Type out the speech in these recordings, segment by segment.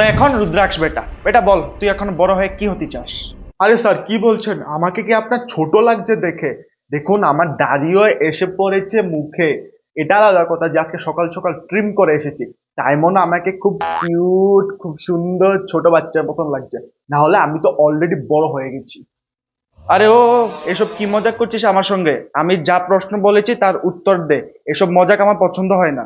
তো এখন রুদ্রাক্ষ বেটা বেটা বল তুই এখন বড় হয়ে কি হতে চাস? আরে স্যার কি বলছেন? আমাকে কি আপনার ছোট লাগছে দেখে? দেখুন আমার দাড়িও এসে পড়েছে মুখে। এটা আলাদা কথা যে আজকে সকাল সকাল ট্রিম করে এসেছি। তাই মনে আমাকে খুব কিউট খুব সুন্দর ছোট বাচ্চার মতন লাগছে। না হলে আমি তো অলরেডি বড় হয়ে গেছি। আরে ও ও, এসব কি মজা করছিস আমার সঙ্গে? আমি যা প্রশ্ন বলেছি তার উত্তর দে। এসব মজাক আমার পছন্দ হয় না।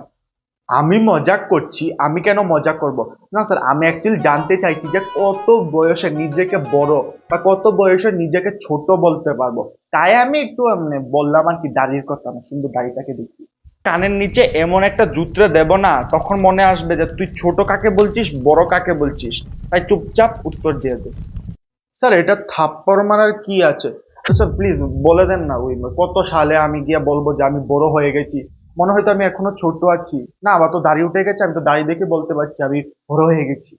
আমি মজা করছি আমি কেন মজা করব? না স্যার আমি অ্যাকচুয়ালি জানতে চাইছি যে কত বয়সে নিজেকে বড় বা কত বয়সে নিজেকে ছোট বলতে পারব। তাই আমি একটু মানে বললাম আর কি দাড়ির কথা আমার সুন্দর দাড়িটাকে দেখি। কানের নিচে এমন একটা জুতরে দেব না তখন মনে আসবে যে তুই ছোট কাকে বলছিস বড় কাকে বলছিস। তাই চুপচাপ উত্তর দিয়ে দে। স্যার এটা থাপ্পড় মারার কি আছে? স্যার প্লিজ বলে দেন না ওই কত সালে আমি গিয়ে বলব যে আমি বড় হয়ে গেছি। মনে হয়তো আমি এখনও ছোট আছি। না, আবার তো দাড়ি উঠে গেছে, আমি তো দাড়ি দেখে বলতে পারছি, আমি বড় হয়ে গেছি।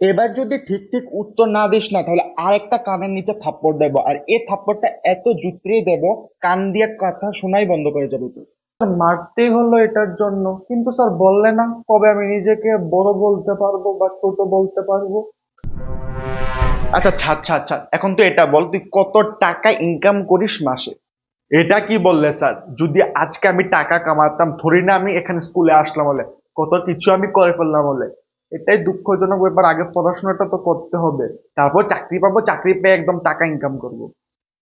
এবার যদি ঠিক ঠিক উত্তর না দিস না, তাহলে আরেকটা কানের নিচে থাপ্পড় দেবো। আর এই থাপ্পড়টা এত জুতরে দেব, কান দিয়ে কথা শোনাই বন্ধ করে যাবে তুই মারতেই হলো এটার জন্য। কিন্তু স্যার, বললে না, কবে আমি নিজেকে বড় বলতে পারব বা ছোট বলতে পারব? আচ্ছা ছাড় ছাড় ছাড় এখন তুই এটা বল তুই কত টাকা ইনকাম করিস মাসে? এটা কি বললে স্যার? যদি আজকে আমি টাকা কামাতাম ধরি না আমি এখানে স্কুলে আসলাম বলে কত কিছু আমি করে ফেললাম বলে। এটাই দুঃখজনক ব্যাপার আগে পড়াশোনাটা তো করতে হবে। তারপর চাকরি পাবো চাকরি পেয়ে একদম টাকা ইনকাম করব।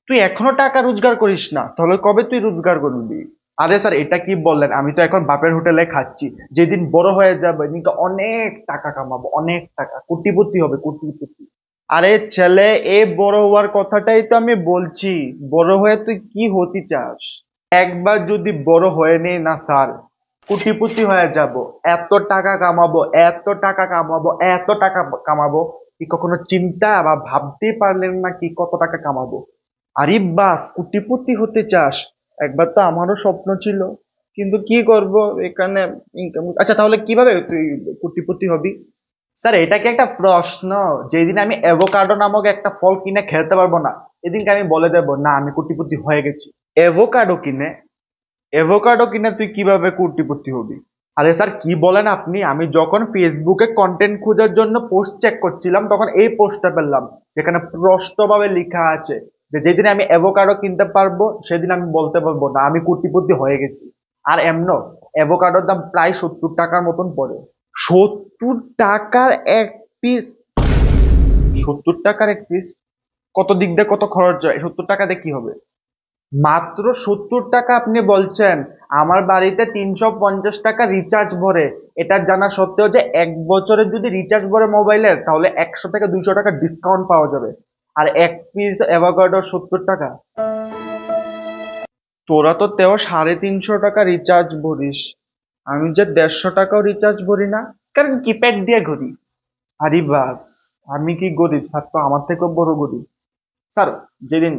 তুই এখনও টাকা রোজগার করিস না তাহলে কবে তুই রোজগার করবি? আরে স্যার এটা কি বললেন? আমি তো এখন বাপের হোটেলে খাচ্ছি। যেদিন বড় হয়ে যাবে অনেক টাকা কামাবো অনেক টাকা। কোটিপতি হবে কোটিপতি। আরে ছেলে, এ বড় হওয়ার কথাটাই তো আমি বলছি। বড় হয়ে তুই কি হতে চাস? একবার যদি বড় হয়ে নেই না স্যার কোটিপতি হয়ে যাব। এত টাকা কামাবো, এত টাকা কামাবো, এত টাকা কামাবো কি কখনো চিন্তা বা ভাবতে পারলেন না কি কত টাকা কামাবো? আরে বাস কোটিপতি হতে চাস? একবার তো আমারও স্বপ্ন ছিল। কিন্তু কি করব? এখানে ইনকাম আচ্ছা তাহলে কীভাবে তুই কোটিপতি হবি? স্যার এটা কি একটা প্রশ্ন, যেদিন আমি অ্যাভোকাডো নামক একটা ফল কিনে খেতে পারব না, এদিনকে আমি বলে দেবো, না, আমি কোটিপতি হয়ে গেছি। অ্যাভোকাডো কিনে অ্যাভোকাডো কিনে তুই কীভাবে কোটিপতি হবি? আরে স্যার কি বলেন আপনি? আমি যখন ফেসবুকে কন্টেন্ট খোঁজার জন্য পোস্ট চেক করছিলাম, তখন এই পোস্টটা পেলাম, যেখানে স্পষ্টভাবে লেখা আছে যে, যেদিন আমি অ্যাভোকাডো কিনতে পারব, সেদিন আমি বলতে পারব না, আমি কোটিপতি হয়ে গেছি। আর এমন অ্যাভোকাডোর দাম প্রায় সত্তর টাকার মতন পড়ে। সত্তর টাকার এক পিস সত্তর টাকার এক পিস কত দিক দিয়ে কত খরচ হয়? সত্তর টাকা দিয়ে কি হবে? মাত্র সত্তর টাকা আপনি বলছেন, আমার বাড়িতে তিনশো পঞ্চাশ টাকা রিচার্জ ভরে। এটা জানা সত্ত্বেও যে এক বছরের যদি রিচার্জ ভরে মোবাইলের, তাহলে একশো থেকে দুইশো টাকা ডিসকাউন্ট পাওয়া যাবে। আর এক পিস অ্যাভোকাডো সত্তর টাকা। তোরা তো তেও সাড়ে তিনশো টাকা রিচার্জ ভরিস। আমি যে দেড়শো টাকাও রিচার্জ ভরি না, কারণ কিপ্যাড দিয়ে ঘুরি? আরে বাস, আমি কি গরিব? স্যার তো আমার থেকেও বড় গরিব। স্যার, যেদিন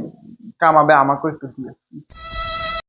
কামাবে আমাকেও একটু দিয়ে